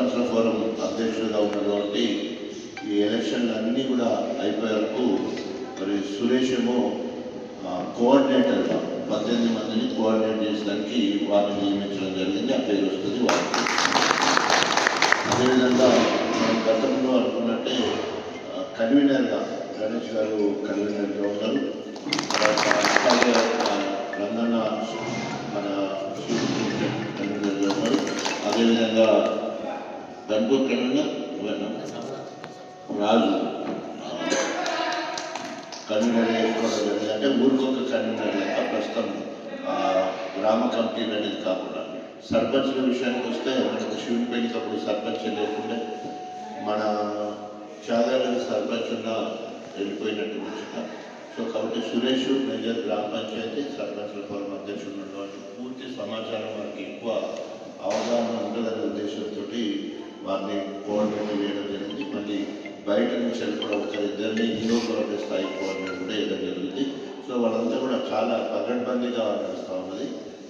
సర్పంచ్ల ఫోరం అధ్యక్షుడిగా ఉన్నాడు కాబట్టి ఈ ఎలక్షన్లు అన్నీ కూడా అయిపోయే వరకు మరి సురేష్ ఏమో కోఆర్డినేటర్గా పద్దెనిమిది మందిని కోఆర్డినేట్ చేసడానికి వారిని నియమించడం జరిగింది ఆ పేరు వస్తుంది వారికి అదేవిధంగా మనం గతంలో అనుకున్నట్టే కన్వీనర్గా గణేష్ గారు కన్వీనర్గా ఉన్నారు తర్వాత రంగన్న మన కన్వీనర్గా ఉన్నారు అదేవిధంగా గన్పూర్ కన్వీనర్ రాజు. కన్వీనర్ అంటే ఊరికొక కన్వీనర్ లెక్క ప్రస్తుతం గ్రామ కమిటీలు అనేది కాకుండా. సర్పంచ్ల విషయానికి వస్తే మనకు షూట్ అప్పుడు సర్పంచ్ లేకుండా మన చాగాలి సర్పంచ్ ఉన్న వెళ్ళిపోయినట్టు వచ్చిన. సో కాబట్టి సురేష్ మేజర్ గ్రామ పంచాయతీ సర్పంచ్ల ఫోరం అధ్యక్షుడు ఉన్నటువంటి పూర్తి సమాచారం వారికి ఎక్కువ అవగాహన ఉంటుందనే ఉద్దేశంతో వారిని కోఆర్డినేట్ చేయడం జరిగింది. మళ్ళీ బయట నుంచి కూడా ఒకసారి ఇద్దరిని నియోజకవర్గ స్థాయి కోఆర్డినేట్ కూడా వేయడం జరిగింది. సో వాళ్ళంతా కూడా చాలా పగడ్బందీగా నడుస్తూ ఉన్నది.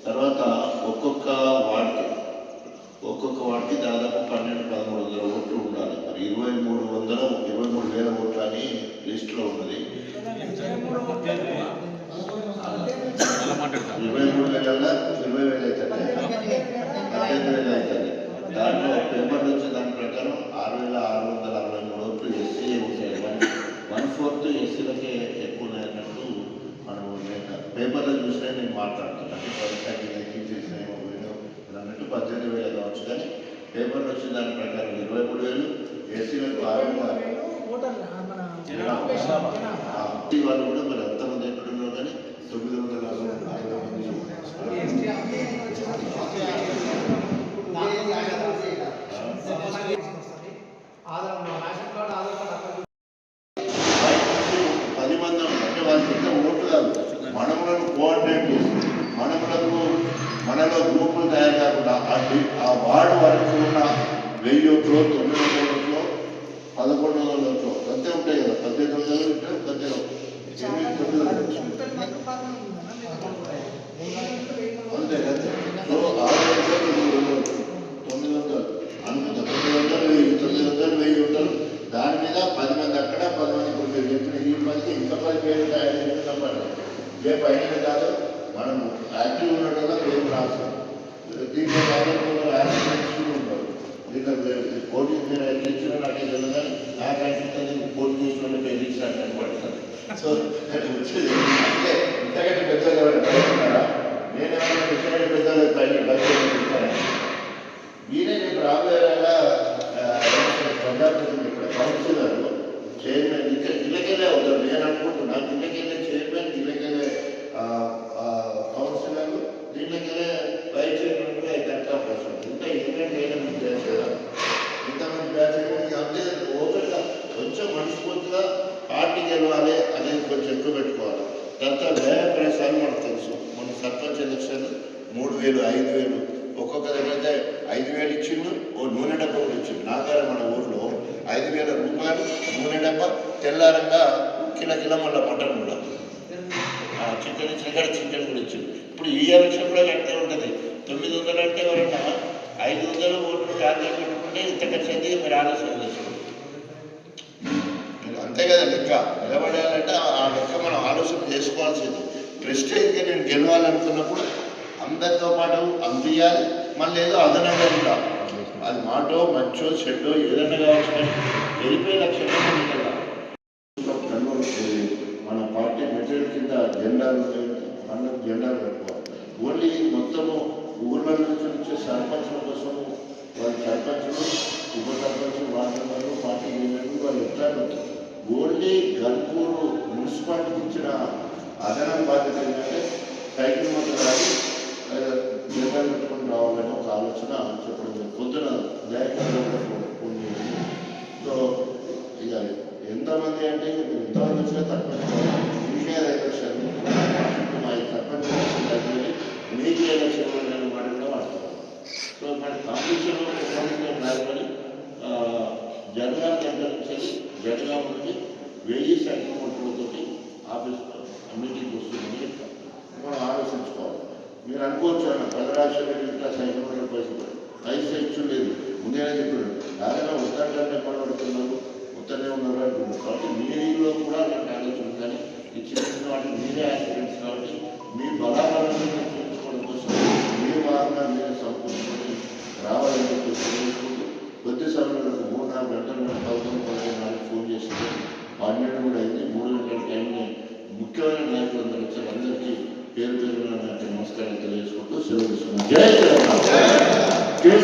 తర్వాత ఒక్కొక్క వార్డుకి ఒక్కొక్క వార్డుకి దాదాపు పన్నెండు పదమూడు వందల ఓట్లు ఉండాలి. మరి ఇరవై మూడు వందల ఇరవై మూడు వేల ఓట్లు అని లిస్టులో ఉన్నది. ఇరవై మూడు వేల ఇరవై వేలు అవుతుంది. పద్దెనిమిది వేలు అవుతుంది. దాంట్లో పేపర్ వచ్చే దాని ప్రకారం ఆరు వేల ఆరు వందల అరవై మూడు ఓట్లు ఎస్సీ ఉంటాయి వన్ వన్ ఫోర్త్ ఎస్సీలకే ఎక్కువ ఉన్నాయన్నట్టు మనం నేను పేపర్లో చూసినా నేను మాట్లాడుతున్నాను అంటే తగ్గించేసిన అన్నట్టు పద్దెనిమిది వేలు కావచ్చు కానీ పేపర్లో వచ్చిన దాని ప్రకారం ఇరవై మూడు వేలు ఎస్సీలకు ఆరు వాళ్ళు కూడా మరి ఎంతమంది ఎక్కడున్నారు కానీ తొమ్మిది వందల అరవై అరవై మంది పది మంది అంటే వాళ్ళకి ఇంకా ఓట్లు కాదు. మనములను కోఆర్డినేట్ చేసి మనములకు మనలో గ్రూపులు తయారు కాకుండా ఆ వార్డు వరకు ఉన్న వెయ్యి ఓట్లు తొమ్మిది వందల ఓట్లు పదకొండు వందల ఓట్లు అంతే ఉంటాయి కదా. పద్దెనిమిది వందలు ఉంటే పద్దెనిమిది వందలు. అంతే కదా సో ఆరు వందలు తొమ్మిది వందలు తొమ్మిది వందలు అనుకుంటా తొమ్మిది వందలు వెయ్యి తొమ్మిది వందలు వెయ్యి వందలు దాని మీద పది మంది అక్కడ పది మంది ఇప్పుడు మీరు చెప్పిన ఇంతమంది పదికి పేర్లు తయారు చేస్తున్నప్పుడు ఏ పైన కాదు మనం యాక్టివ్ ఉండడం వల్ల పేరు రాస్తాం. దీంట్లో దాదాపు యాక్సిడెంట్స్ ఉంటారు దీంట్లో పోటీ మీరు ఎక్కించిన నాకు తెలియదు కానీ నాకు అనిపిస్తుంది పోటీ చేసిన వాళ్ళు పేరు ఇచ్చినట్టు అనుకుంటున్నాను సో వచ్చేది అంటే ఇంతకంటే పెద్దగా ఎవరైనా బయట ఉన్నారా నేనేమన్నా ఇంతకంటే పెద్దలు బయట బయట ఇస్తాను ఈయన ఇప్పుడు రాబోయే వేళ, ఆ, ప్రజాప్రతినిధి ఇక్కడ కౌన్సిలర్ చైర్మన్ ఇక్కడ ఇళ్ళకెళ్ళే అవుతారు నేను అనుకుంటున్నా ఇళ్ళకెళ్ళే చైర్మన్ ఇళ్ళకెళ్ళే ఆ, ఆ, కౌన్సిలర్ దీంట్లోకెళ్ళే వైస్ చైర్మన్ కూడా అయితే అవకాశం ఉంది. ఇంకా ఇండిపెండెంట్ అయిన మీకు తెలుసు కదా ఇంతమంది బ్యాచ్ అంతే ఓపెన్గా కొంచెం మనస్ఫూర్తిగా పార్టీ గెలవాలి అనేది కొంచెం ఎక్కువ పెట్టుకోవాలి తర్వాత వ్యయ ప్రసారం మనకు తెలుసు మన సర్పంచ్ ఎలక్షన్ మూడు వేలు ఐదు వేలు ఒక్కొక్క దగ్గర అయితే ఐదు వేలు ఇచ్చిండు ఓ నూనె డబ్బా కూడా ఇచ్చిండు నాగారు మన ఊర్లో ఐదు వేల రూపాయలు నూనె డబ్బా తెల్లారంగా కిల కిల మళ్ళీ మటన్ కూడా ఆ, చికెన్ చికెన్ చికెన్ కూడా ఇచ్చిండు మీడియా ఈ ఎలక్షన్ కూడా ఉంటుంది. తొమ్మిది వందలు అంటే ఎవరన్నా ఐదు వందలు ఓట్లు టార్గెట్ పెట్టుకుంటే ఇంత ఖర్చు అయితే మీరు ఆలోచన చేసుకోండి. అంతే కదా లెక్క. నిలబడాలంటే ఆ- లెక్క మనం ఆలోచన చేసుకోవాల్సింది. ప్రెస్టేజ్గా నేను గెలవాలనుకున్నప్పుడు అందరితో పాటు అందియాలి మళ్ళీ ఏదో అదనంగా ఉండాలి. అది మాటో మంచో చెడ్డో ఏదన్నా కావచ్చు కానీ గెలిపే లక్ష్యంగా ముందుకెళ్ళాలి మన పార్టీ మెటీరియల్ కింద జెండాలు అందరూ జెండాలు పెట్టుకోవాలి ఓన్లీ మొత్తము ఊళ్ళ నుంచి వచ్చే సర్పంచుల కోసం వాళ్ళ సర్పంచులు ఉప సర్పంచ్ వార్డు పార్టీ లీడర్లు వాళ్ళు ఇస్తారు ఓన్లీ గన్పూరు మున్సిపాలిటీకి ఇచ్చిన అదనం బాధ్యత ఏంటంటే సైకిల్ మొత్తం రాని జెండాలు పెట్టుకొని రావాలని ఒక ఆలోచన చెప్పడం జరిగింది. పొద్దున దయకర్లో ఫోన్ సో ఇక ఎంతమంది అంటే ఎంతమంది వచ్చినా తక్కువ మీకే ఎలక్షన్ మా ఈ సర్పంచ్ ఎలక్షన్ తగ్గి మీకు ఎలక్షన్ నేను సో మన కాంపిటీషన్ ఉన్నారు కానీ జనగాం దగ్గర నుంచి జనగాం నుండి వెయ్యి సైకిల్ ఓట్లతోటి ఆఫీస్ మీటింగ్ వస్తుందని చెప్తాం మనం ఆలోచించుకోవాలి మీరు అనుకోవచ్చు అన్న పది రాష్ట్రాలు ఇట్లా సైకిల్ ఓట్ల పైసలు పైసలు ఇచ్చు లేదు ముందేనే చెప్పాడు నారాయణ ఉత్తరాఖండ్ పడబడుతున్నారు ఉత్తరే ఉన్నారు అంటున్నారు కాబట్టి మీలో కూడా అలాంటి ఆలోచన కానీ ఈ చిన్న చిన్న వాటికి మీరే యాక్సిడెంట్స్ కాబట్టి మీ బలాబలం చూపించుకోవడం కోసం మీ వాహన మీరు సంపూర్ణ రావాలని చెప్పి తెలియజేసుకుంటూ కొద్ది సమయంలో ఒక మూడు నాలుగు గంటలు మేము పదకొండు పదిహేను నాలుగు ఫోన్ చేసింది పన్నెండు కూడా అయింది మూడు గంటల టైంని ముఖ్యమైన నాయకులందరూ వచ్చారు అందరికీ పేరు పేరున నాకు నమస్కారం తెలియజేసుకుంటూ సెలవు తీసుకున్నాను జై తెలంగాణ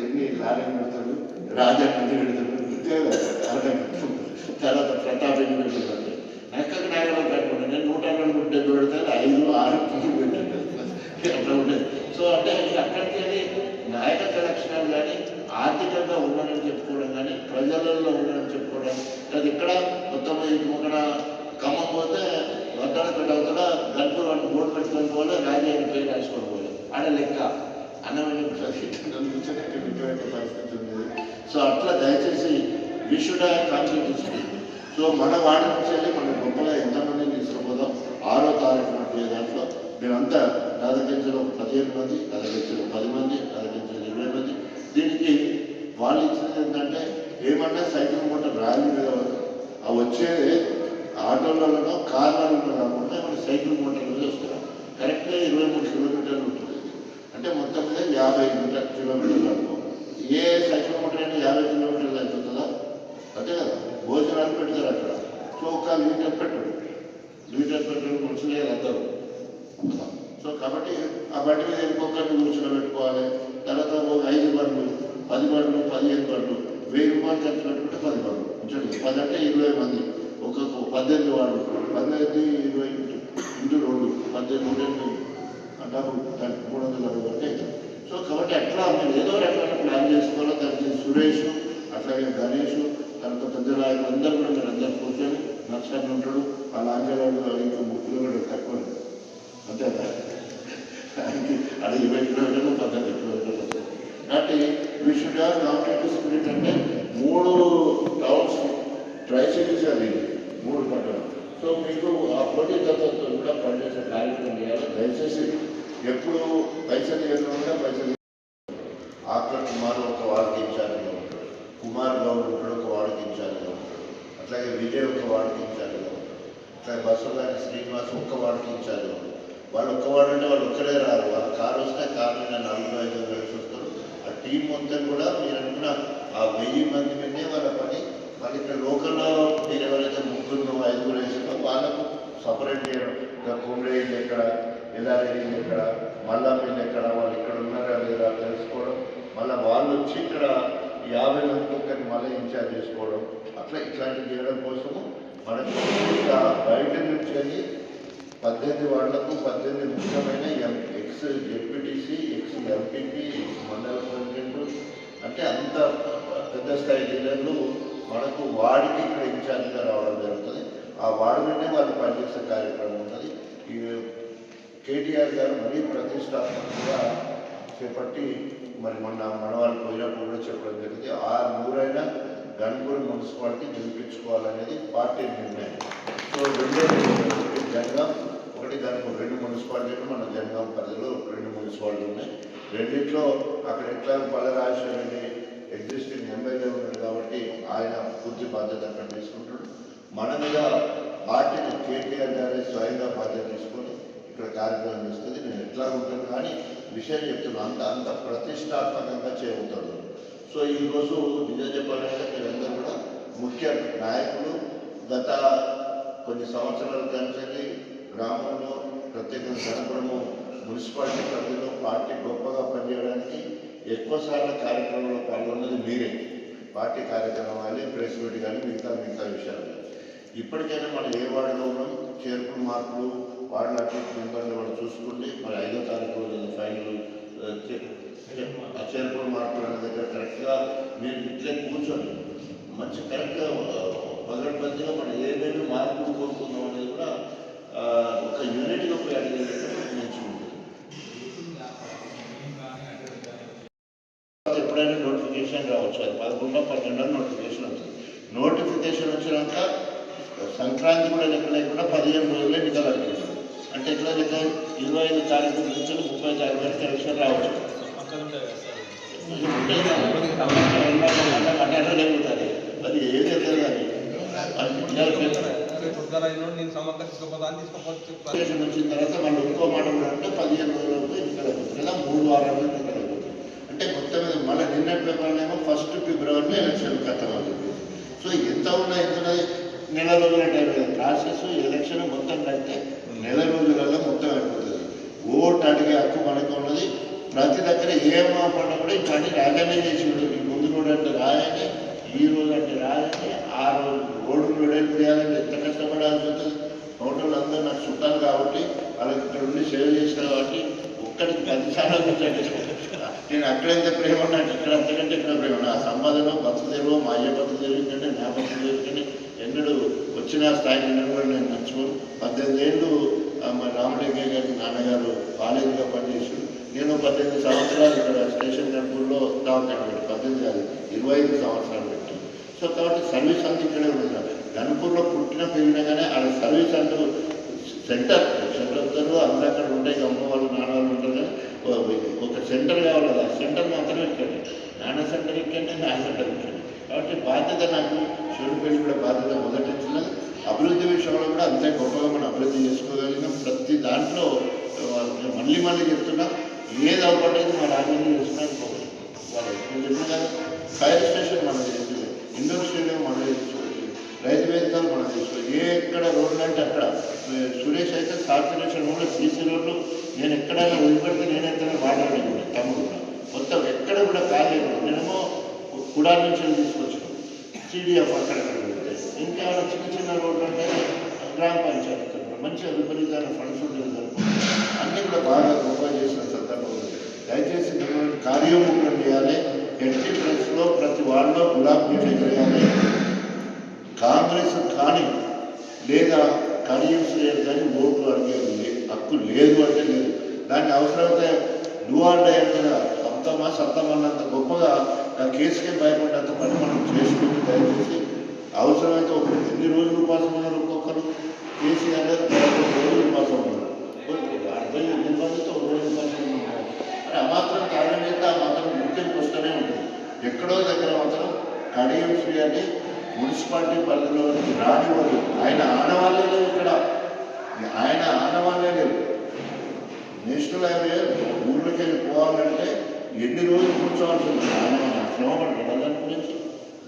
ఎన్ని లారీలు పెడతాడు రాజా మంది పెడతాడు అంతే తర్వాత ప్రతాప్ ఎన్ని పెడతాడు. నక్కకు నాగరాలు కట్టుకుంటాను నేను నూట రెండు డెబ్బై పెడతాను ఐదు ఆరు పనులు పెట్టాను అట్లా ఉండేది. సో అంటే ఇది అక్కడికి వెళ్ళి నాయకత్వ లక్షణాలు కానీ ఆర్థికంగా ఉన్నానని చెప్పుకోవడం కానీ ప్రజలలో ఉన్నానని చెప్పుకోవడం అది ఇక్కడ మొత్తం ఇక్కడ ఖమ్మం పోతే వడ్డాలపేట అవుతా గన్పూర్ వాడిని బోర్డు పెట్టుకొని పోలే రాజీ అయిన పేరు రాసుకోవడం పోలే. ఆడ లెక్క. అన్నమైన పరిస్థితి ఉండేది సో అట్లా దయచేసి విషుడా కాన్స్టిట్యూషన్ సో మన వాడి నుంచి వెళ్ళి మన గొప్పగా ఎంతమందిని తీసుకుపోదాం? ఆరో తారీఖు నుండి దాంట్లో మేమంతా నా పదిహేను మంది నా పది మంది నా ఇరవై మంది. దీనికి వాళ్ళు ఇచ్చింది ఏంటంటే ఏమన్నా సైకిల్ మూట ర్యాలీ మీద ఆ వచ్చేది ఆటోలలో కార్లలో కాకుండా మన సైకిల్ మోటార్ మీద వస్తారు కరెక్ట్గా ఇరవై మూడు కిలోమీటర్లు అంటే మొత్తం మీద యాభై కిలోమీటర్లు అనుకో ఏ సైకిల్ మోటర్ అయినా యాభై కిలోమీటర్లు అయిపోతుందా? అంతే కదా. భోజనాలు పెడతారు అక్కడ. సో ఒక లీటర్ పెట్రోల్ లీటర్ పెట్టడం కూర్చునేది అందరూ సో కాబట్టి ఆ బండి మీద ఇంకొకరిని కూర్చొని పెట్టుకోవాలి తర్వాత ఒక ఐదు బండ్లు పది బండ్లు పదిహేను బండ్లు వెయ్యి రూపాయలు ఖర్చు పెట్టుకుంటే పది బండ్లు. ఉంచండి పది అంటే ఇరవై మంది. ఒక్కొక్క పద్దెనిమిది వాళ్ళు. పద్దెనిమిది ఇరవై ఇంటి ఇంటూ రెండు. పద్దెనిమిది రెండు దానికి మూడు వందల అరవై వరకు అవుతుంది సో కాబట్టి అట్లా మేము ఏదో రకంగా ప్లాన్ చేసుకోవాలో దానికి సురేష్ అట్లాగే గణేష్ తర్వాత పెద్ద నాయకులు అందరూ కూడా మీరు అందరూ కూర్చొని నక్షత్రం ఉంటాడు ఆ లాంఛనాలు ఇంకా ముక్కులు కూడా తక్కువ అంతే అది ఇరవై కిలోమీటర్లు పద్దెనిమిది కిలోమీటర్లు వస్తుంది కాబట్టి విషుడ్ కాంపిటేటివ్ స్పిరిట్ అంటే మూడు టౌన్స్ ట్రై సిటీస్ అది మూడు పట్టణాలు సో మీకు ఆ పోటీ తత్వంతో కూడా పనిచేసే కార్యక్రమం చేయాలి? దయచేసి ఎప్పుడు పైసలు ఇవ్వకుండా పైసలు ఆత్మ కుమార్ ఒక వాడికి ఇన్ఛార్జ్గా ఉంటాడు. కుమార్ గౌడ్ ఉంటాడు ఒక వాడికి ఇన్ఛార్జ్గా ఉంటాడు. అట్లాగే విజయ్ ఒక వాడికి ఇన్ఛార్జ్గా ఉంటాడు. అట్లాగే బస్సుగారి శ్రీనివాస్ ఒక్క వాడికి ఇన్ఛార్జ్గా ఉంటాడు. వాళ్ళు ఒక్క అంటే వాళ్ళు ఒక్కడే రారు. వాళ్ళ కారు వస్తే కారు మీద నాలుగు ఐదు కలిసి వస్తారు. ఆ టీం మొత్తం కూడా మీరు అనుకున్న ఆ వెయ్యి మంది మీదే వాళ్ళ పని. మళ్ళీ ఇక్కడ లోకల్లో మీరు ఎవరైతే ముగ్గురు ఐదుగురు వేసారో వాళ్ళకు సపరేట్ చేయడం ఇంకా కుమ్రే ఎక్కడ? ఎల్లారెడ్డి ఎక్కడ మళ్ళా ఇల్లు ఎక్కడ వాళ్ళు ఇక్కడ ఉన్నారా లేదా తెలుసుకోవడం మళ్ళీ వాళ్ళు వచ్చి ఇక్కడ యాభై మందికి ఒక్కరిని మళ్ళీ ఇన్ఛార్జ్ చేసుకోవడం అట్లా ఇట్లాంటివి చేయడం కోసము మనకు బయట నుంచి వెళ్ళి పద్దెనిమిది వాళ్ళకు పద్దెనిమిది ముఖ్యమైన ఎం ex ZPTC ex MPP ex mandal president అంటే అంత పెద్ద స్థాయి లీడర్లు మనకు వాడికి ఇక్కడ ఇన్ఛార్జ్గా రావడం జరుగుతుంది. ఆ వార్డు నుండే వాళ్ళు పనిచేసే కార్యక్రమం ఉంటుంది. ఈ కేటీఆర్ గారు మరీ ప్రతిష్టాత్మకంగా చేపట్టి మరి మొన్న మనవాళ్ళు పోయినప్పుడు కూడా చెప్పడం జరిగింది. ఆ నూరైనా గన్పూర్ మున్సిపాలిటీ గెలిపించుకోవాలనేది పార్టీ నిర్ణయం. సో రెండో జంగం ఒకటి దానికి రెండు మున్సిపాలిటీలు మన జంగం పరిధిలో రెండు మున్సిపాలిటీ ఉన్నాయి. రెండిట్లో అక్కడ ఎట్లా పల్లరాజేశ్వర రెడ్డి ఎగ్జిస్టింగ్ ఎమ్మెల్యే ఉన్నాడు కాబట్టి ఆయన పూర్తి బాధ్యత అక్కడ తీసుకుంటాడు మన మీద పార్టీని కేటీఆర్ గారి స్వయంగా బాధ్యత తీసుకొని ఇక్కడ కార్యక్రమం చేస్తుంది. నేను ఎట్లా ఉంటాను కానీ విషయం చెప్తున్నాను అంత అంత ప్రతిష్టాత్మకంగా చేయబోతాడు సో ఈరోజు నిజం చెప్పాలంటే మీరందరూ కూడా ముఖ్య నాయకులు గత కొన్ని సంవత్సరాల కలిసి గ్రామంలో ప్రత్యేకంగా కనపడము మున్సిపాలిటీ పరిధిలో పార్టీ గొప్పగా పనిచేయడానికి ఎక్కువ సార్లు కార్యక్రమంలో పాల్గొన్నది మీరే. పార్టీ కార్యక్రమాలు ప్రెస్ మీట్ కానీ మిగతా మిగతా విషయాలు. ఇప్పటికైనా మనం ఏ వార్డులో ఉన్నాం? చేర్పులు మార్పులు వార్డు అటు మెంబర్ని వాళ్ళు చూసుకుంటే మరి ఐదో తారీఖు రోజు ఫైనల్ చేరుకుని మాట్లాడిన దగ్గర కరెక్ట్గా మీరు ఇట్లే కూర్చొని మంచి కరెక్ట్గా పగడబందిగా మనం ఏమేమి మార్పులు కోరుకుందాం అనేది కూడా ఒక యూనిట్గా పోయి అడిగేటట్టు మంచిగా ఉంటుంది. ఎప్పుడైనా నోటిఫికేషన్ రావచ్చు. అది పదకొండో పన్నెండో నోటిఫికేషన్ వస్తుంది. నోటిఫికేషన్ వచ్చినాక సంక్రాంతి కూడా లెక్క లేకుండా పదిహేను రోజులే నిలబడి అంటే ఎట్లా ఇరవై ఐదు తారీఖు నుంచి ముప్పై తారీఖు వరకు ఎలక్షన్ రావచ్చు. జరుగుతుంది అది ఏది ఎత్తదు కానీ అది నేను సమగ్ర తీసుకోపోతాను వచ్చిన తర్వాత మళ్ళీ ఇంకో మాట కూడా అంటే పదిహేను రోజులకు ఇక్కడ లేదా మూడు వారాలు ఇక్కడ అంటే మొత్తం మీద మళ్ళీ నిన్నటి పేపర్నేమో ఫస్ట్ ఫిబ్రవరి ఎలక్షన్ ఖతం సో ఎంత ఉన్నా ఎంత నెల రోజుల టైం కదా ప్రాసెస్ ఎలక్షన్ మొత్తం అయితే నెల రోజులలో మొత్తం అయిపోతుంది. ఓటు అడిగే హక్కు మనకు ఉన్నది. ప్రతి దగ్గర ఏమో మాపడినా కూడా ఇట్లాంటి రాజనే చేసి ఉంటుంది ముందు రోడ్ అంటే రాయని ఈ రోజు అంటే రాయని ఆ రోజు రోడ్డు వెడల్పు చేయాలంటే ఎంత కష్టపడాల్సి ఉంటుంది హోటల్ అందరూ నాకు చుట్టాలు కాబట్టి వాళ్ళకి ఇక్కడ ఉండి సేవ చేసిన కాబట్టి ఒక్కడికి పదిసార్లు కూర్చోండి నేను అక్కడెంత ప్రేమ నాకు ఇక్కడ అంతకంటే ఇక్కడ ప్రేమ నా సంపాదన బతు తెరువు మా అయ్య బతు తెరువుకంటే నా బతు తెరువుకంటే ఎన్నడూ వచ్చిన స్థాయిని ఎన్నడూ నేను నచ్చుకోను పద్దెనిమిది ఏళ్ళు ఆ, మా రామలింగయ్య గారి నాన్నగారు కాలేజీలో పనిచేసి నేను పద్దెనిమిది సంవత్సరాలు ఇక్కడ స్టేషన్ గణపూర్లో దవాఖాన పెట్టి పద్దెనిమిది కాదు ఇరవై ఐదు సంవత్సరాలు పెట్టి. సో కాబట్టి సర్వీస్ అంతా ఇక్కడే ఉంది గణపూర్లో పుట్టిన పెరిగినా కానీ ఆ సర్వీస్ అంటూ సెంటర్ సెంటర్ అందరూ అక్కడ ఉంటాయి అమ్మ వాళ్ళు నాన్న వాళ్ళు ఉంటారు కానీ ఒక సెంటర్ కావాలి ఆ సెంటర్ మాత్రం ఎక్కండి నాన్న సెంటర్ ఎక్కండి నా సెంటర్ ఎక్కండి కాబట్టి బాధ్యత నాకు శివుడిపల్లి కూడా బాధ్యత మొదటి అభివృద్ధి విషయంలో కూడా అంతే గొప్పగా మనం అభివృద్ధి చేసుకోగలిగినాం. ప్రతి దాంట్లో మళ్ళీ మళ్ళీ చెప్తున్నా ఏది అవపడేది మా రాజధాని చేస్తున్నాను వాళ్ళు ఎప్పుడు చెప్పిన కదా ఫైర్ స్టేషన్ మనం చేస్తుంది ఇండోర్ స్టేడియం మనం చేసుకోవచ్చు రైతు వేదికలు మనం చేసుకోవచ్చు ఏ ఎక్కడ రోడ్లు అంటే అక్కడ. సురేష్ అయితే సాచురేషన్ కూడా సీసీ రోడ్లు నేను ఎక్కడైనా వదిలిపెడితే నేను మాట్లాడలేదు తమ్ముడు. కూడా మొత్తం ఎక్కడ కూడా కాలేదు. నేనేమో కుడాల నుంచి తీసుకొచ్చాను సిడిఎఫ్ అక్కడక్కడ పెడితే ఇంకా చిన్న చిన్న రోడ్లు అంటే గ్రామ పంచాయతీ తరఫున మంచి విపరీతమైన ఫండ్స్ ఉండేది తరఫున అన్నీ కూడా బాగా గొప్ప చేసిన సందర్భం ఉంది. దయచేసి మిమ్మల్ని కార్యోముఖం చేయాలి. ఎట్టి ప్రెస్లో ప్రతి వాళ్ళలో గులాబ్ నీళ్ళు ఎగరేయాలి కాంగ్రెస్ కానీ లేదా కడియమ్స్ లేదు కానీ ఓట్లు అడిగేది హక్కు లేదు అంటే లేదు. దాన్ని అవసరమైతే నువ్వాడే అంటే సొంతమా అర్థమన్నంత గొప్పగా ఆ కేసుకే భయపడ్డంత పని మనం చేసుకుని దయచేసి అవసరమైతే ఒక ఎన్ని రోజులు ఉపాసం ఉన్నారు ఒక్కొక్కరు? కేసీఆర్ గారు రోజులు ఉపాసం ఉన్నారు. అరవై ఎనిమిది ఒక రోజు ఉపాసం ఉన్నారు. మరి ఆ మాత్రం కారణం చేస్తే ఆ మాత్రం గుర్తింపు వస్తూనే ఉంటుంది. ఎక్కడో దగ్గర మాత్రం కడియం శ్రీ అని మున్సిపాలిటీ పరిధిలో రానివ్వదు. ఆయన ఆడవాళ్ళే లేవు ఇక్కడ. ఆయన ఆడవాళ్ళే లేవు నేషనల్ హైవే ఊళ్ళోకి వెళ్ళి పోవాలంటే ఎన్ని రోజులు కూర్చోవాల్సి ఉంది ఆయన దాని గురించి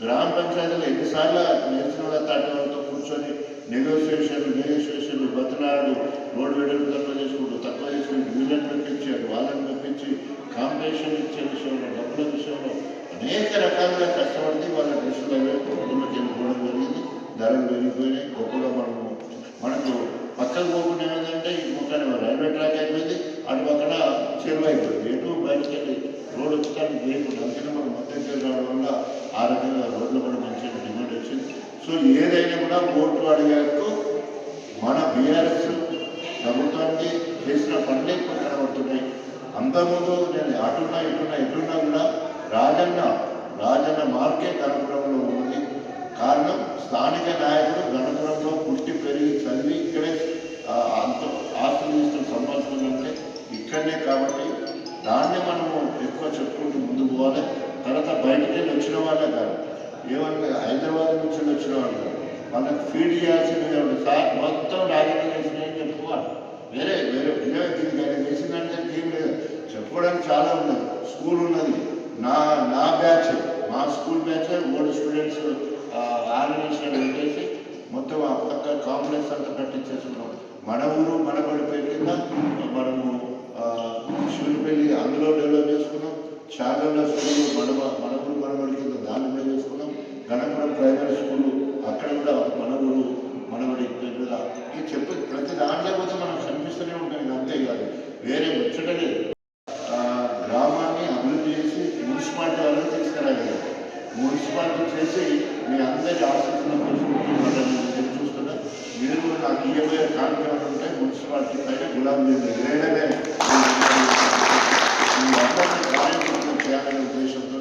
గ్రామ పంచాయతీలో ఎన్నిసార్లు నేషనల్ అథారిటీ వాళ్ళతో కూర్చొని నెగోషియేషన్లు నెగోషియేషన్లు బతనాడు రోడ్డు వేడలు తక్కువ చేసుకుంటూ తక్కువ చేసుకుంటూ వీళ్ళని పెట్టించి వాళ్ళని పెట్టించి కాంపిటీషన్ ఇచ్చే విషయంలో డబ్బుల విషయంలో అనేక రకాలుగా కష్టపడితే వాళ్ళ నేషనల్ హైవే ఊళ్ళోకి వెళ్ళిపోవడం జరిగింది. ధరలు పెరిగిపోయినాయి. గొప్పగా మనము మనకు పక్కకు పోకుండా ఏమైందంటే ఈ ముఖాన్ని రైల్వే ట్రాక్ అయిపోయింది. అటు పక్కన చెరువు అయిపోయింది ఎటు బయటకెళ్ళి రోడ్డు రోడ్ వచ్చడానికి లేకుండా మనం మధ్య రావడం వల్ల ఆ రకంగా రోడ్లు కూడా మంచిగా డిమాండ్ వచ్చింది. సో ఏదైనా కూడా ఓట్లు అడిగారు మన బీఆర్ఎస్ ప్రభుత్వానికి చేసిన పనులే కనబడుతున్నాయి. అంతకుముందు నేను అటున్నా ఇటున్నా ఇటున్నా కూడా రాజన్న రాజన్న మార్కే కనపడంలో ఉంది. కారణం స్థానిక నాయకుడు గణపురంలో పుట్టి పెరిగి చదివి ఇక్కడే అంత ఆస్తులు తీసుకుని సంపాదించుకుంటే ఇక్కడనే కాబట్టి దాన్ని మనము ఎక్కువ చెప్పుకుంటూ ముందు పోవాలి. తర్వాత బయటికి వెళ్ళి వచ్చిన వాళ్ళే కాదు. ఏమన్నా హైదరాబాద్ నుంచి వచ్చిన వాళ్ళు కాదు. వాళ్ళకి ఫీడ్ చేయాల్సింది సార్ మొత్తం రాజకీయ చేసినాయని చెప్పుకోవాలి. వేరే వేరే వేరే దీనికి ఆయన చేసిందంటే ఏం లేదు. చెప్పుకోవడానికి చాలా ఉన్నది. స్కూల్ ఉన్నది. నా నా బ్యాచ్ మా school batch old students organization పెట్టేసి మొత్తం ఆ పక్క కాంప్లెక్స్ అంతా కట్టించేసుకున్నాం. మన ఊరు మన పడిపోయి కింద మనము శివుడిపల్లి అందులో డెవలప్ చేసుకున్నాం. చాలా స్కూల్ మనవ మనగురు మనవడి కింద దాని మీద చేసుకున్నాం. గణపురం ప్రైమరీ స్కూల్ అక్కడ కూడా మనగురు మనవడి కూడా. ఇది చెప్పి ప్రతి దాంట్లో కూడా మనం కనిపిస్తూనే ఉంటాం. అంతేకాదు వేరే ముచ్చటలే గ్రామాన్ని అభివృద్ధి చేసి మున్సిపాలిటీ వాళ్ళని తీసుకురాగలం మున్సిపాలిటీ చేసి మీ అందరి ఆశిస్తున్న చూస్తున్నా. మీరు నాకు ఇరవై కార్యక్రమాలు ఉంటాయి. మున్సిపాలిటీ పైన గులాబీ గ్రేడమే మీ అందరినీ కార్యక్రమం చేయాలనే ఉద్దేశంతో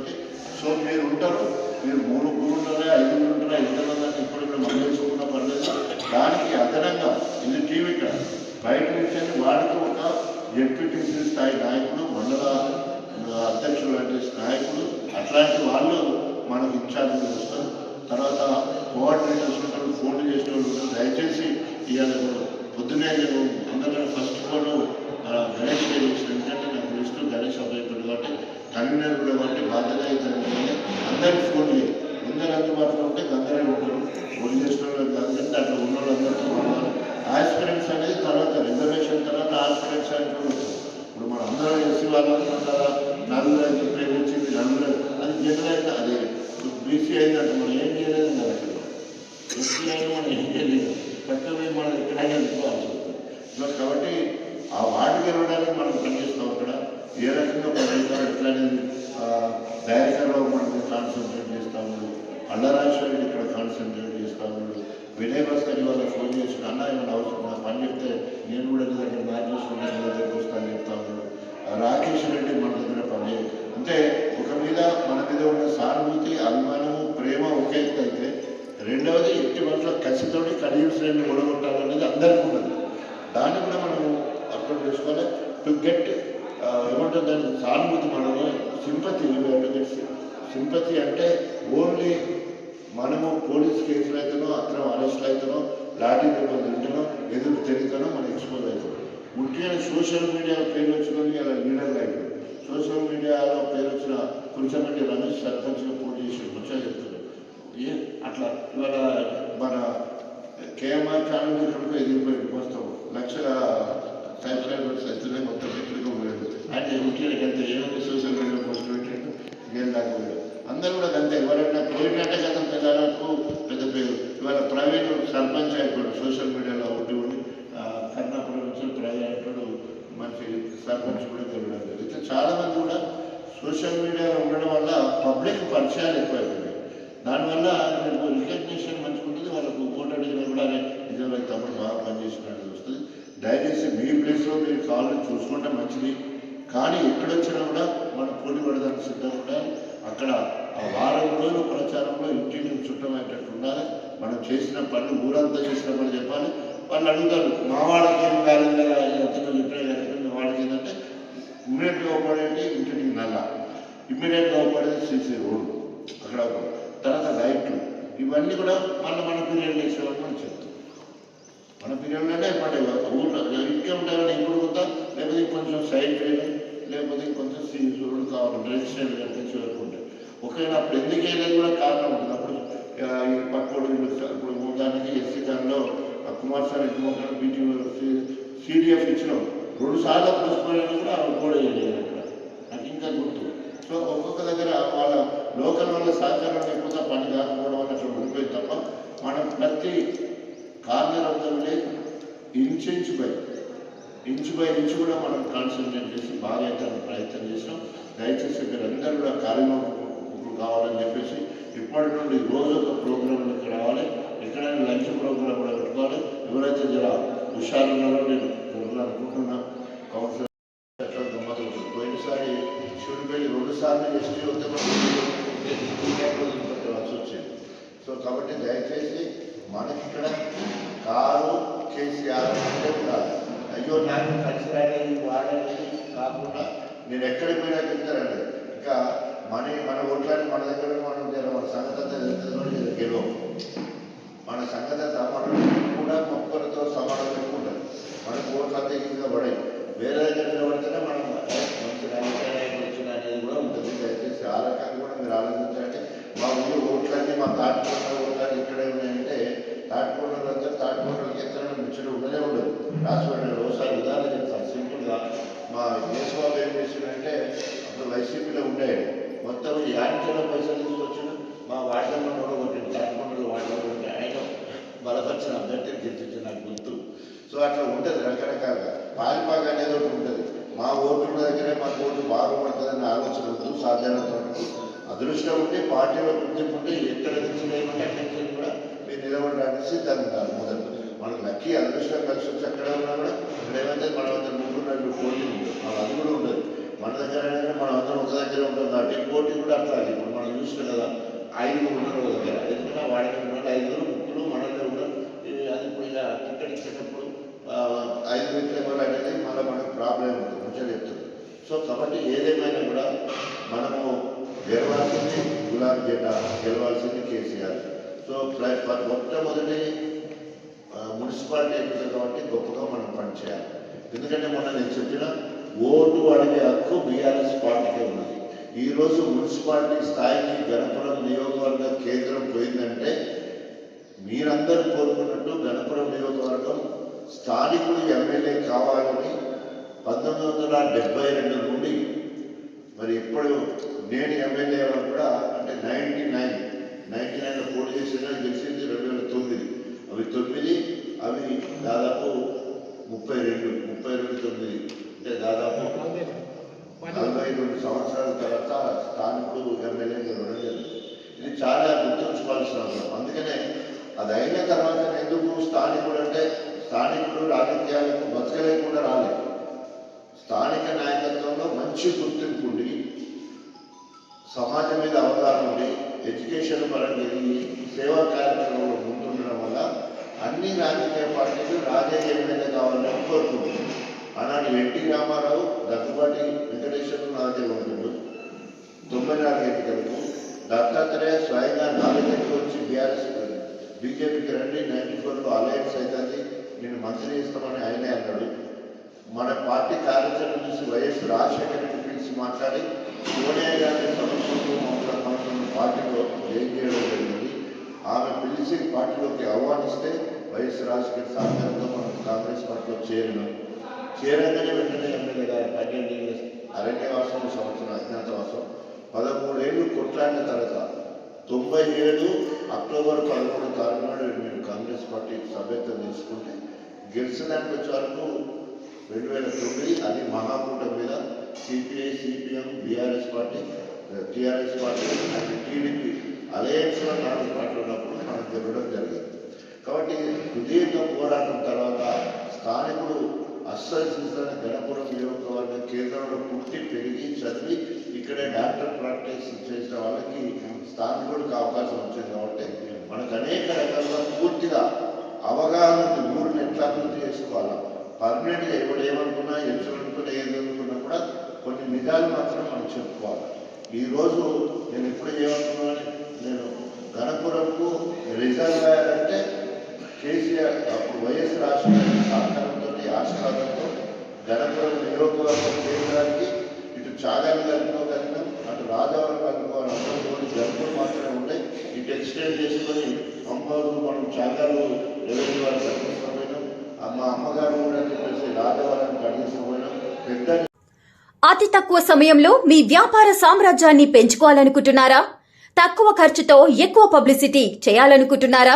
సో మీరు ఉంటారు మీరు మూడు ఉంటారా ఐదు ఉంటారా ఎంతమంది ఇప్పుడు కూడా మనం పర్లేదు దానికి అదనంగా ఇది టీవీ కాదు బయట నుంచి వాడికి ఒక ఎంపీటీసీ స్థాయి నాయకుడు మండల ఆ, అధ్యక్షులు లాంటి నాయకులు అట్లాంటి వాళ్ళు మనకు ఇన్ఛార్జ్ వస్తారు తర్వాత కోఆర్డినేటర్స్ ఉంటారు ఫోన్ చేసిన వాళ్ళు దయచేసి ఇవాళ పొద్దునే నేను అందరికీ ఫస్ట్ ఫోన్ గణేష్ గారు చేసిన ఎందుకంటే నాకు తెలుసు. గణేష్ అబ్బాయి కాబట్టి కన్వీనర్ కూడా కాబట్టి బాధ్యత అవుతుంది అందరికి ఫోన్ చేయాలి అందరు అందుబాటులో ఉంటే అందరూ ఉంటారు. ఫోన్ చేసిన వాళ్ళు కాదు ఉన్న వాళ్ళందరితో ఉండాలి ఆస్పిరెంట్స్ అనేది తర్వాత రిజర్వేషన్ తర్వాత ఆస్పిరెంట్స్ అనేది ఉంటుంది ఇప్పుడు మనం అందరం ఎస్సీ వాళ్ళు అనుకుంటారా? నలుగురు అయితే ప్రేమించింది నలుగురు అది జనరల్ అది. బీసీ అయిందంటే మనం ఏం చేయలేదు కదా అక్కడ ఎస్సీ అయినా మనం ఏం చేయలేదు చక్కగా మనం ఎక్కడైనా వెళ్ళిపోవాల్సి కాబట్టి ఆ వార్డుకి వెళ్ళడానికి మనం పనిచేస్తాం అక్కడ. ఏ రకంగా పనిచేస్తాం ఎట్లా డైరెక్టర్లో మనం కాన్సన్ట్రేట్ చేస్తాము ఉన్నాడు ఇక్కడ కాన్సన్ట్రేట్ చేస్తాము వినయ్ భాస్కర్ వాళ్ళకి ఫోన్ చేసిన అన్న ఏమైనా అవసరం నా పని చెప్తే నేను కూడా నీ దగ్గర మ్యాచ్ చేసుకుంటే నీ దగ్గరికి వస్తాను చెప్తా రాకేష్ రెడ్డి మన దగ్గర పని అంటే ఒక మీద మన మీద ఉన్న సానుభూతి అభిమానము ప్రేమ ఒకే అయితే రెండవది ఎట్టి మనసులో కసితోటి రెండు శ్రేణిని ఒడగొట్టాలనేది అందరికీ ఉండదు దాన్ని కూడా మనము అర్థం చేసుకొని టు గెట్ ఏమంటుంది దాన్ని? సానుభూతి మనము సింపతి సింపతి అంటే ఓన్లీ మనము పోలీస్ కేసులు అయితేనో అక్రమ అరెస్ట్లు అయితేనో లాఠీ దెబ్బలు తింటానో ఎదురు తిరుగుతానో మనం ఎక్స్పోజ్ అవుతాం. ముఖ్యంగా సోషల్ మీడియాలో పేరు వచ్చినవి అలా లీడర్లు అయిపోయి సోషల్ మీడియాలో పేరు వచ్చిన కురిసమంటి రమేష్ సర్పంచ్గా పోటీ చేసి ముచ్చా చెప్తున్నారు ఏ అట్లా ఇవాళ మన కేఎంఆర్ ఛానల్ ఇక్కడికి ఎదిగిపోయి వస్తాం లక్షల సబ్స్క్రైబర్స్ అయితే మొత్తం ఎక్కడికి పోయాడు అంటే ముఖ్యంగా అంతే ఏమైనా సోషల్ మీడియా పోస్ట్ పెట్టాడు గేమ్ దాకపోయాడు అందరూ కూడా అంతే ఎవరైనా పోయినట్టే కదా పిల్లలకు పెద్ద పేరు ఇవాళ ప్రవీణ్ సర్పంచ్ అయిపోయాడు సోషల్ మీడియాలో ఉండి ఉండి కర్ణాపురం నుంచి ప్రవీణ్ అయిపోయాడు మంచి సర్పంచ్ కూడా గెలవడం జరిగింది చాలా మంది కూడా సోషల్ మీడియాలో ఉండడం వల్ల పబ్లిక్ పరిచయాలు ఎక్కువైపోయాయి దానివల్ల రికగ్నిషన్ మంచిగా ఉంటుంది వాళ్ళకు ఓటు అడిగినా కూడా నిజంగా తమ్ముడు బాగా పనిచేసినట్టు వస్తుంది దయచేసి మీ ప్లేస్లో మీరు కాళ్ళు చూసుకుంటే మంచిది. కానీ ఎక్కడొచ్చినా కూడా మనం పోటీ పడడానికి సిద్ధంగా ఉండాలి. అక్కడ ఆ వారం రోజుల ప్రచారంలో ఇంటిని చుట్టమయ్యేటట్టు ఉండాలి. మనం చేసిన పనులు ఊరంతా చేసిన పని చెప్పాలి. వాళ్ళు అడుగుతారు మా వాళ్ళకి ఏం కాలేదు కదా చెప్పారు వాళ్ళకి ఏంటంటే ఇమ్మీడియట్గా అవపడేది ఇంటికి నల్ల. ఇమ్మీడియట్గా అవపడేది సీసీ రోడ్డు. అక్కడ తర్వాత లైట్లు. ఇవన్నీ కూడా మళ్ళీ మన పీరియడ్ చేసేవాళ్ళు మనం చెప్తాం మన పీరియడ్లోనే పడేవి ఊళ్ళో ఇంకే ఉంటారని ఇప్పుడు కొత్త లేకపోతే కొంచెం సైడ్ వేయడం లేకపోతే కొంచెం సీజులు కావాలి డ్రెస్ స్టైల్ కనిపించే ఒకవేళ అప్పుడు ఎందుకు వేయలేదు కూడా కారణం ఉంటుంది. అప్పుడు ఈ పక్కోడు ఇప్పుడు మూదానికి ఎస్సీ దానిలో కుమార్ సార్ ఇటు బీటీ సిడిఎఫ్ ఇచ్చినాం. రెండు సార్లు పుష్పరాన్ని కూడా ఆ కూడా వేయలేదు అక్కడ. నాకు ఇంకా గుర్తు. సో ఒక్కొక్క దగ్గర వాళ్ళ లోకల్ వాళ్ళ సహకారం లేకపోతే పని కాకపోవడం వల్ల అట్లా ఉండిపోయింది తప్ప మనం ప్రతి corner of the village inch inch by inch by inch కూడా మనం కాన్సన్ట్రేట్ చేసి బాగా అయితే ప్రయత్నం చేసినాం. దయచేసి మీరు అందరూ కూడా కార్యక్రమం కావాలని చెప్పేసి ఇప్పటి నుండి రోజు ఒక ప్రోగ్రాంలోకి రావాలి. ఎక్కడైనా లంచ్ ప్రోగ్రామ్ కూడా పెట్టుకోవాలి. ఎవరైతే జర హుషారు ఉన్నారో నేను అనుకుంటున్నా. కౌన్సిలర్. పోయినసారి శివుడిపల్లి రెండు సార్లు ఎస్టీ రావాల్సి వచ్చింది సో కాబట్టి దయచేసి మనకి ఇక్కడ కారు కేసీఆర్ అంటే కాదు అయ్యో నాకు కలిసి రాలేదు వాడలేదు కాకుండా నేను ఎక్కడికి పోయినా చెప్తానండి. ఇంకా మన మన ఓట్లని మన దగ్గర మనం మన సంగత గెలవం మన సంగత మనం కూడా మొక్కలతో సమానం పెట్టుకుంటాం. మన ఓట్లు అంతే ఈజీగా పడాయి వేరే దగ్గర నిలబడితేనే మనం మంచి రాజకీయ అనేది కూడా ఉంటుంది. దయచేసి ఆ రకంగా కూడా మీరు ఆలోచించాలంటే మా ఊరు ఓట్లన్నీ మా దాటి ఓట్లన్నీ ఇక్కడే ఉన్నాయంటే తాటికొండలు అందరూ తాటికొండలకి ఎత్తడం ముచ్చట ఉండనే ఉండదు రాసిపెట్టిన ఒకసారి ఉదాహరణ చెప్తాను సింపుల్గా మా దేశవాళ్ళు ఏం చేసిందంటే అప్పుడు వైసీపీలో ఉండే మొత్తం యాక్టివ్లో పైసలు తీసుకొచ్చిన మా వాటిలో కూడా కొట్టింది తాటికొండలు వాటిలో కొట్టి ఆయన బలపరిచిన అభ్యర్థిని గెలిచించి నాకు గుర్తు. సో అట్లా ఉంటుంది రకరకాలుగా. పాలిపాక అనేది ఒకటి ఉంటుంది. మా ఓట్ల దగ్గరే మాకు ఓటు బాగుపడుతుందనే ఆలోచన ఉంటుంది సాధ్యమైనంత వరకు అదృష్టం ఉంటే పార్టీలో గుర్తింపు ఉంటే ఎక్కడ నుంచి లేకుండా అక్కడి కూడా మీరు నిలబడడానికి సిద్ధంగా ఉన్నారు మనం లక్కీ అదృష్టం కలిసి వచ్చి అక్కడ ఉన్నా కూడా ఇక్కడ ఏమైతే మన దగ్గర ముగ్గురు నలుగురు పోటీ ఉంటుంది మన అది కూడా ఉండదు. మన దగ్గర అయినా మనం అందరం ఒక దగ్గర ఉంటాం కాబట్టి పోటీ కూడా అట్లా ఇప్పుడు మనం చూసినాం కదా ఐదుగురు ఉన్నారు ఒక దగ్గర. ఎందుకంటే వాడికి ఉన్నారు ఐదుగురు ముగ్గురు మనలో ఉన్నారు ఇది అది ఇప్పుడు ఇలా టికెట్ ఇచ్చేటప్పుడు ఐదు వ్యక్తులు ఎవరు అనేది మళ్ళీ మనకు ప్రాబ్లం ఉంటుంది మంచిగా చెప్తుంది. సో కాబట్టి ఏదేమైనా కూడా మనము గెలవాల్సింది గులాబీ జెండా గెలవాల్సింది కేసీఆర్. సో మొట్టమొదటి మున్సిపాలిటీ ఎన్నికలు కాబట్టి గొప్పగా మనం పనిచేయాలి. ఎందుకంటే మొన్న నేను చెప్పిన ఓటు అడిగే హక్కు బీఆర్ఎస్ పార్టీకే ఉన్నది. ఈరోజు మున్సిపాలిటీ స్థాయికి గణపురం నియోజకవర్గ కేంద్రం పోయిందంటే మీరందరూ కోరుకున్నట్టు గణపురం నియోజకవర్గం స్థానికులు ఎమ్మెల్యే కావాలని పంతొమ్మిది వందల డెబ్బై రెండు నుండి మరి ఎప్పుడు నేను ఎమ్మెల్యే కూడా అంటే నైంటీ నైన్ నైంటీ నైన్లో పోటీ చేసిన గెలిచింది రెండు అవి తొమ్మిది అవి దాదాపు ముప్పై రెండు ముప్పై రెండు తొమ్మిది. అంటే దాదాపు నలభై రెండు సంవత్సరాల తర్వాత స్థానికులు ఎమ్మెల్యే గెలవడం జరిగింది. ఇది చాలా గుర్తుంచుకోవాల్సిన అవసరం అందుకనే అది అయిన తర్వాత ఎందుకు స్థానికుడు అంటే స్థానికుడు రాజకీయాలకు బతకలేకుండా రాలేదు. స్థానిక నాయకత్వంలో మంచి గుర్తింపు ఉండి సమాజం మీద అవగాహన ఉండి ఎడ్యుకేషన్ పరంగా ఎదిగి సేవా కార్యక్రమంలో ఉండడం వల్ల అన్ని రాజకీయ పార్టీలు రాజకీయ ఎమ్మెల్యే కావాలని కోరుకుంటున్నారు. ఆనాడు ఎన్టీ రామారావు దగ్గుబాటి వెంకటేశ్వర నాదే ఉంటుండు తొంభై నాలుగు ఎన్నికలకు దత్తాత్రేయ స్వయంగా నాలుగేళ్ళకి వచ్చి బీఆర్ఎస్ బీజేపీకి రండి నైన్టీ ఫోర్లో అలయన్స్ అవుతుంది నేను మంత్రి ఇస్తామని ఆయనే అన్నాడు. మన పార్టీ కార్యాచరణ చూసి వైఎస్ రాజశేఖర రెడ్డి పిలిచి మాట్లాడి సోనియా గాంధీ సంవత్సరం పార్టీలో జైన్ చేయడం జరిగింది? ఆమె పిలిచి పార్టీలోకి ఆహ్వానిస్తే వైఎస్ రాజశేఖర్ సహకారంతో మనం కాంగ్రెస్ పార్టీలో చేరినాం. చేరంగానే వెంటనే ఎమ్మెల్యే గారు పన్నెండు ఏళ్ళ అరణ్యవాసం సంవత్సరం అజ్ఞాతవాసం. పదమూడేళ్ళు కొట్లాడిన తర్వాత తొంభై ఏడు అక్టోబర్ పదమూడు తారీఖు మీరు కాంగ్రెస్ పార్టీ సభ్యత్వం తీసుకుంటే గెలిచడానికి వచ్చే వరకు రెండు వేల తొమ్మిది అది మహాకూటమి మీద CPI CPM BRS party TRS party and TDP అలయన్స్లో నాలుగు పార్టీలు ఉన్నప్పుడు మనం గెలవడం జరిగింది కాబట్టి సుదీర్ఘ పోరాటం తర్వాత స్థానికుడు అస్సలు చూసిన గణపురం నియోజకవర్గ కేంద్రంలో పుట్టి పెరిగి చదివి ఇక్కడే డాక్టర్ ప్రాక్టీస్ చేసిన వాళ్ళకి స్థానికుడికి అవకాశం వచ్చింది కాబట్టి మనకు అనేక రకాలుగా పూర్తిగా అవగాహన ఊరిని ఎట్లా అభివృద్ధి చేసుకోవాలా? పర్మనెంట్గా ఎవడు ఏమనుకున్నా ఎచ్చుకుంటున్నా ఏది అనుకున్నా కూడా కొన్ని నిజాలు మాత్రం మనం చెప్పుకోవాలి. ఈరోజు నేను ఎప్పుడు ఏమనుకున్నాను నేను గణపురంకు రిజర్వ్ అయ్యారంటే కేసీఆర్ అప్పుడు వైఎస్ రాజశేఖర సహకారంతో ఆశీర్వాదంతో గణపురం నియోజకవర్గం కేంద్రానికి ఇటు చాగాలి కలుపుకోగలిగినాం అటు రాజవరం కలుపుకోవాలి అందరూ గణపురం మాత్రమే ఉంటాయి ఇటు ఎక్స్టెండ్ చేసుకొని అమ్మవారు మనం చాగాలు రెవెన్యూ వారు కట్టించుకోపోయినాం మా అమ్మగారు కూడా చెప్పేసి రాజవరాన్ని కట్టించుకోపోయినాం పెద్ద అతి తక్కువ సమయంలో మీ వ్యాపార సామ్రాజ్యాన్ని పెంచుకోవాలనుకుంటున్నారా? తక్కువ ఖర్చుతో ఎక్కువ పబ్లిసిటీ చేయాలనుకుంటున్నారా?